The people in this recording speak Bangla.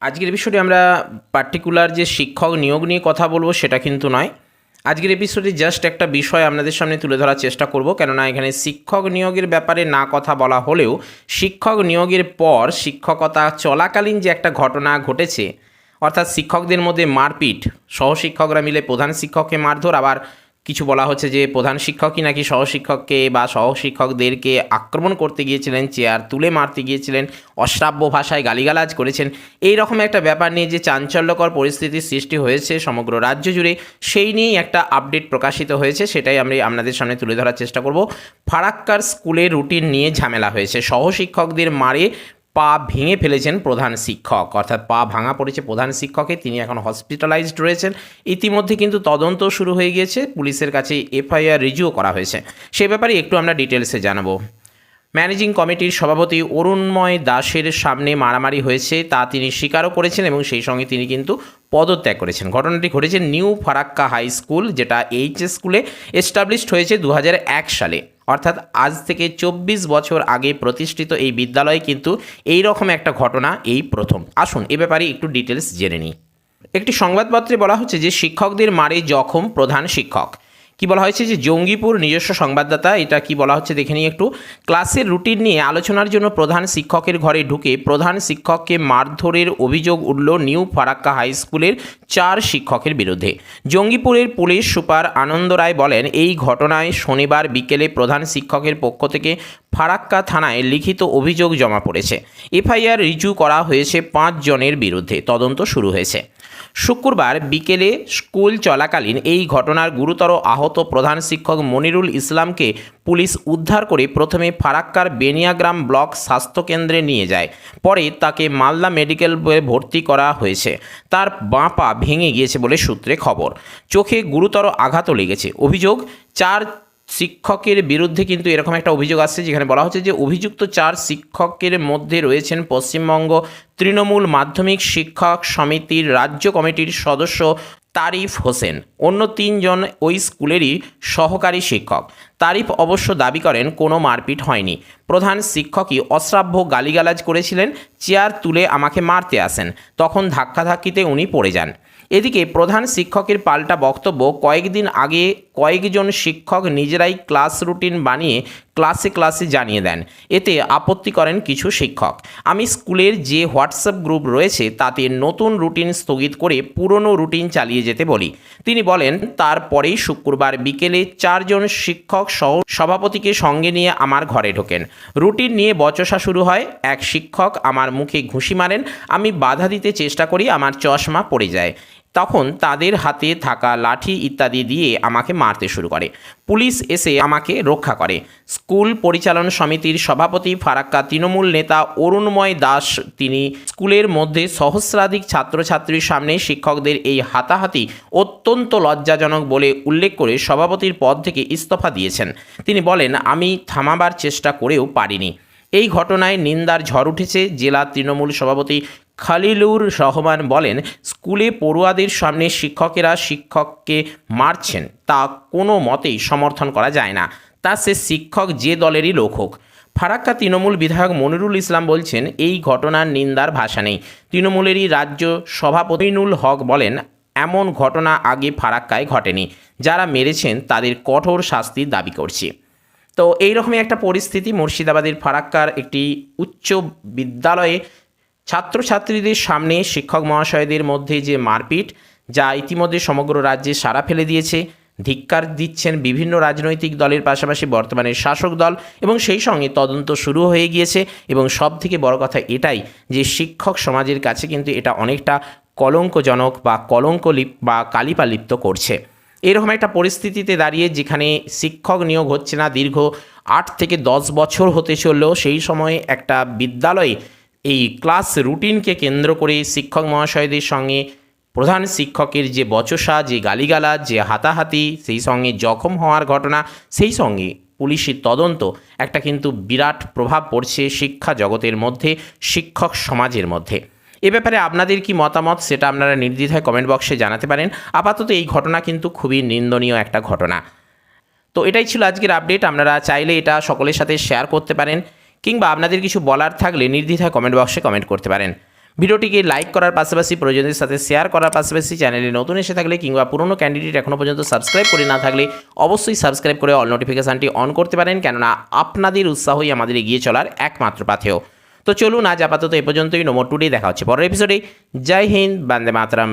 আজকের এপিসোডে আমরা পার্টিকুলার যে শিক্ষক নিয়োগ নিয়ে কথা বলব সেটা কিন্তু নয়। আজকের এপিসোডে জাস্ট একটা বিষয় আপনাদের সামনে তুলে ধরার চেষ্টা করব, কেননা এখানে শিক্ষক নিয়োগের ব্যাপারে না কথা বলা হলেও শিক্ষক নিয়োগের পর শিক্ষকতা চলাকালীন যে একটা ঘটনা ঘটেছে, অর্থাৎ শিক্ষকদের মধ্যে মারপিট, সহশিক্ষকরা মিলে প্রধান শিক্ষককে মারধর, আবার কিছু বলা হচ্ছে যে প্রধান শিক্ষকই নাকি সহশিক্ষককে বা সহশিক্ষকদেরকে আক্রমণ করতে গিয়েছিলেন, চেয়ার তুলে মারতে গিয়েছিলেন, অশ্রাব্য ভাষায় গালিগালাজ করেছেন। এই রকম একটা ব্যাপার নিয়ে যে চাঞ্চল্যকর পরিস্থিতির সৃষ্টি হয়েছে সমগ্র রাজ্য জুড়ে, সেই নিয়েই একটা আপডেট প্রকাশিত হয়েছে, সেটাই আমি আপনাদের সামনে তুলে ধরার চেষ্টা করব। ফারাক্কার স্কুলের রুটিন নিয়ে ঝামেলা হয়েছে। সহশিক্ষকদের মারে পা ভেঙে ফেলেছেন প্রধান শিক্ষক। অর্থাৎ পা ভাঙা পড়েছে প্রধান শিক্ষকে, তিনি এখন হসপিটালাইজড রয়েছেন। ইতিমধ্যে কিন্তু তদন্ত শুরু হয়ে গিয়েছে, পুলিশের কাছে এফআইআর রিজিও করা হয়েছে। সে ব্যাপারে একটু আমরা ডিটেলসে জানাব। ম্যানেজিং কমিটির সভাপতি অরুণময় দাসের সামনে মারামারি হয়েছে, তা তিনি স্বীকারও করেছেন এবং সেই সঙ্গে তিনি কিন্তু পদত্যাগ করেছেন। ঘটনাটি ঘটেছে নিউ ফারাক্কা হাই স্কুল, যেটা এইচএস স্কুলে এস্টাবলিশড হয়েছে দু হাজার এক সালে। অর্থাৎ আজ থেকে চব্বিশ বছর আগে প্রতিষ্ঠিত এই বিদ্যালয়ে কিন্তু এই রকম একটা ঘটনা, এই প্রথম। আসুন এ ব্যাপারে একটু ডিটেলস জেনে নিই। একটি সংবাদপত্রে বলা হচ্ছে যে শিক্ষকদের মারে জখম প্রধান শিক্ষক। কি বলা হয়েছে যে জঙ্গিপুর নিজস্ব সংবাদদাতা, এটা কি বলা হচ্ছে দেখে নিই একটু। ক্লাসের রুটিন নিয়ে আলোচনার জন্য প্রধান শিক্ষকের ঘরে ঢুকে প্রধান শিক্ষককে মারধরের অভিযোগ উঠল নিউ ফারাক্কা হাই স্কুলের চার শিক্ষকের বিরুদ্ধে। জঙ্গিপুরের পুলিশ সুপার আনন্দ রায় বলেন, এই ঘটনায় শনিবার বিকেলে প্রধান শিক্ষকের পক্ষ থেকে ফারাক্কা থানায় লিখিত অভিযোগ জমা পড়েছে। এফআইআর রিজু করা হয়েছে পাঁচ জনের বিরুদ্ধে, তদন্ত শুরু হয়েছে। শুক্রবার বিকেলে স্কুল চলাকালীন এই ঘটনার গুরুতর আহত প্রধান শিক্ষক মনিরুল ইসলামকে পুলিশ উদ্ধার করে প্রথমে ফারাক্কার বেনিয়াগ্রাম ব্লক স্বাস্থ্যকেন্দ্রে নিয়ে যায়। পরে তাকে মালদা মেডিকেল ভর্তি করা হয়েছে। তার বাঁ পা ভেঙে গিয়েছে বলে সূত্রে খবর। চোখে গুরুতর আঘাতও লেগেছে। অভিযোগ, চার শিক্ষকের বিরুদ্ধে কিন্তু এরকম একটা অভিযোগ আসছে, যেখানে বলা হচ্ছে যে অভিযুক্ত চার শিক্ষকের মধ্যে রয়েছেন পশ্চিমবঙ্গ তৃণমূল মাধ্যমিক শিক্ষক সমিতির রাজ্য কমিটির সদস্য তারিফ হোসেন। অন্য তিনজন ওই স্কুলেরই সহকারী শিক্ষক। তারিফ অবশ্য দাবি করেন, কোনো মারপিট হয়নি। প্রধান শিক্ষকই অশ্রাব্য গালিগালাজ করেছিলেন, চেয়ার তুলে আমাকে মারতে আসেন। তখন ধাক্কাধাক্কিতে উনি পড়ে যান। এদিকে প্রধান শিক্ষকের পাল্টা বক্তব্য কয়েকদিন আগে কয়েকজন শিক্ষক নিজেরাই ক্লাস রুটিন বানিয়ে ক্লাসে ক্লাসে জানিয়ে দেন। এতে আপত্তি করেন কিছু শিক্ষক। আমি স্কুলের যে হোয়াটসঅ্যাপ গ্রুপ রয়েছে, তাতে নতুন রুটিন স্থগিত করে পুরনো রুটিন চালিয়ে যেতে বলি। তিনি বলেন তারপরেই শুক্রবার বিকেলে চারজন শিক্ষক সহ সভাপতিকে সঙ্গে নিয়ে আমার ঘরে ঢোকেন। রুটিন নিয়ে বচসা শুরু হয়। এক শিক্ষক আমার মুখে ঘুষি মারেন। আমি বাধা দিতে চেষ্টা করি, আমার চশমা পড়ে যায়। তখন তাদের হাতে থাকা লাঠি ইত্যাদি দিয়ে আমাকে মারতে শুরু করে। পুলিশ এসে আমাকে রক্ষা করে। স্কুল পরিচালন সমিতির সভাপতি ফারাক্কা তৃণমূল নেতা অরুণময় দাস, তিনি স্কুলের মধ্যে সহস্রাধিক ছাত্রছাত্রীর সামনে শিক্ষকদের এই হাতাহাতি অত্যন্ত লজ্জাজনক বলে উল্লেখ করে সভাপতির পদ থেকে ইস্তফা দিয়েছেন। তিনি বলেন, আমি থামাবার চেষ্টা করেও পারিনি। এই ঘটনায় নিন্দার ঝড় উঠেছে। জেলা তৃণমূল সভাপতি খালিলুর রহমান বলেন, স্কুলে পড়ুয়াদের সামনে শিক্ষকেরা শিক্ষককে মারছেন, তা কোনো মতেই সমর্থন করা যায় না। তা সে শিক্ষক যে দলেরই লোক হোক। ফারাক্কা তৃণমূল বিধায়ক মনিরুল ইসলাম বলছেন, এই ঘটনার নিন্দার ভাষা নেই। তৃণমূলেরই রাজ্য সভাপতিনুল হক বলেন, এমন ঘটনা আগে ফারাক্কায় ঘটেনি। যারা মেরেছেন তাদের কঠোর শাস্তির দাবি করছি। তো এইরকমই একটা পরিস্থিতি মুর্শিদাবাদের ফারাক্কার একটি উচ্চ বিদ্যালয়ে ছাত্রছাত্রীদের সামনে শিক্ষক মহাশয়দের মধ্যে যে মারপিট, যা ইতিমধ্যে সমগ্র রাজ্যে সাড়া ফেলে দিয়েছে, ধিক্কার দিচ্ছেন বিভিন্ন রাজনৈতিক দলের পাশাপাশি বর্তমানে শাসক দল এবং সেই সঙ্গে তদন্ত শুরু হয়ে গিয়েছে এবং সব থেকে বড় কথা এটাই যে শিক্ষক সমাজের কাছে কিন্তু এটা অনেকটা কলঙ্কজনক বা কলঙ্কলিপ বা কালিপালিপ্ত করছে। এরকম একটা পরিস্থিতিতে দাঁড়িয়ে যেখানে শিক্ষক নিয়োগ হচ্ছে না, দীর্ঘ আট থেকে দশ বছর হতে চললেও সেই সময়ে একটা বিদ্যালয়ে এই ক্লাস রুটিনকে কেন্দ্র করে শিক্ষক মহাশয়দের সঙ্গে প্রধান শিক্ষকের যে বচসা, যে গালিগালাজ, যে হাতাহাতি, সেই সঙ্গে জখম হওয়ার ঘটনা, সেই সঙ্গে পুলিশের তদন্ত, একটা কিন্তু বিরাট প্রভাব পড়ছে শিক্ষা জগতের মধ্যে, শিক্ষক সমাজের মধ্যে। এ ব্যাপারে আপনাদের কি মতামত সেটা আপনারা নির্দ্বিধায় কমেন্ট বক্সে জানাতে পারেন। আপাতত এই ঘটনা কিন্তু খুবই নিন্দনীয় একটা ঘটনা। তো এটাই ছিল আজকের আপডেট আপনারা চাইলে এটা সকলের সাথে শেয়ার করতে পারেন। কিংবা আপনাদের কিছু বলার থাকলে নির্দ্বিধায় কমেন্ট বক্সে কমেন্ট করতে পারেন। ভিডিওটিকে লাইক করার পাশাপাশি প্রয়োজনের সাথে শেয়ার করার পাশাপাশি চ্যানেলে নতুন এসে থাকলে কিংবা পুরনো ক্যান্ডিডেট এখনও পর্যন্ত সাবস্ক্রাইব করে না থাকলে অবশ্যই সাবস্ক্রাইব করে অল নোটিফিকেশানটি অন করতে পারেন, কেননা আপনাদের উৎসাহই আমাদের এগিয়ে চলার একমাত্র পাথেয়। তো চলুন আজ আপাতত এ পর্যন্তই। নম্বর টুডে দেখা হচ্ছে পরের এপিসোডে জয় হিন্দ, বান্দে মাতরম।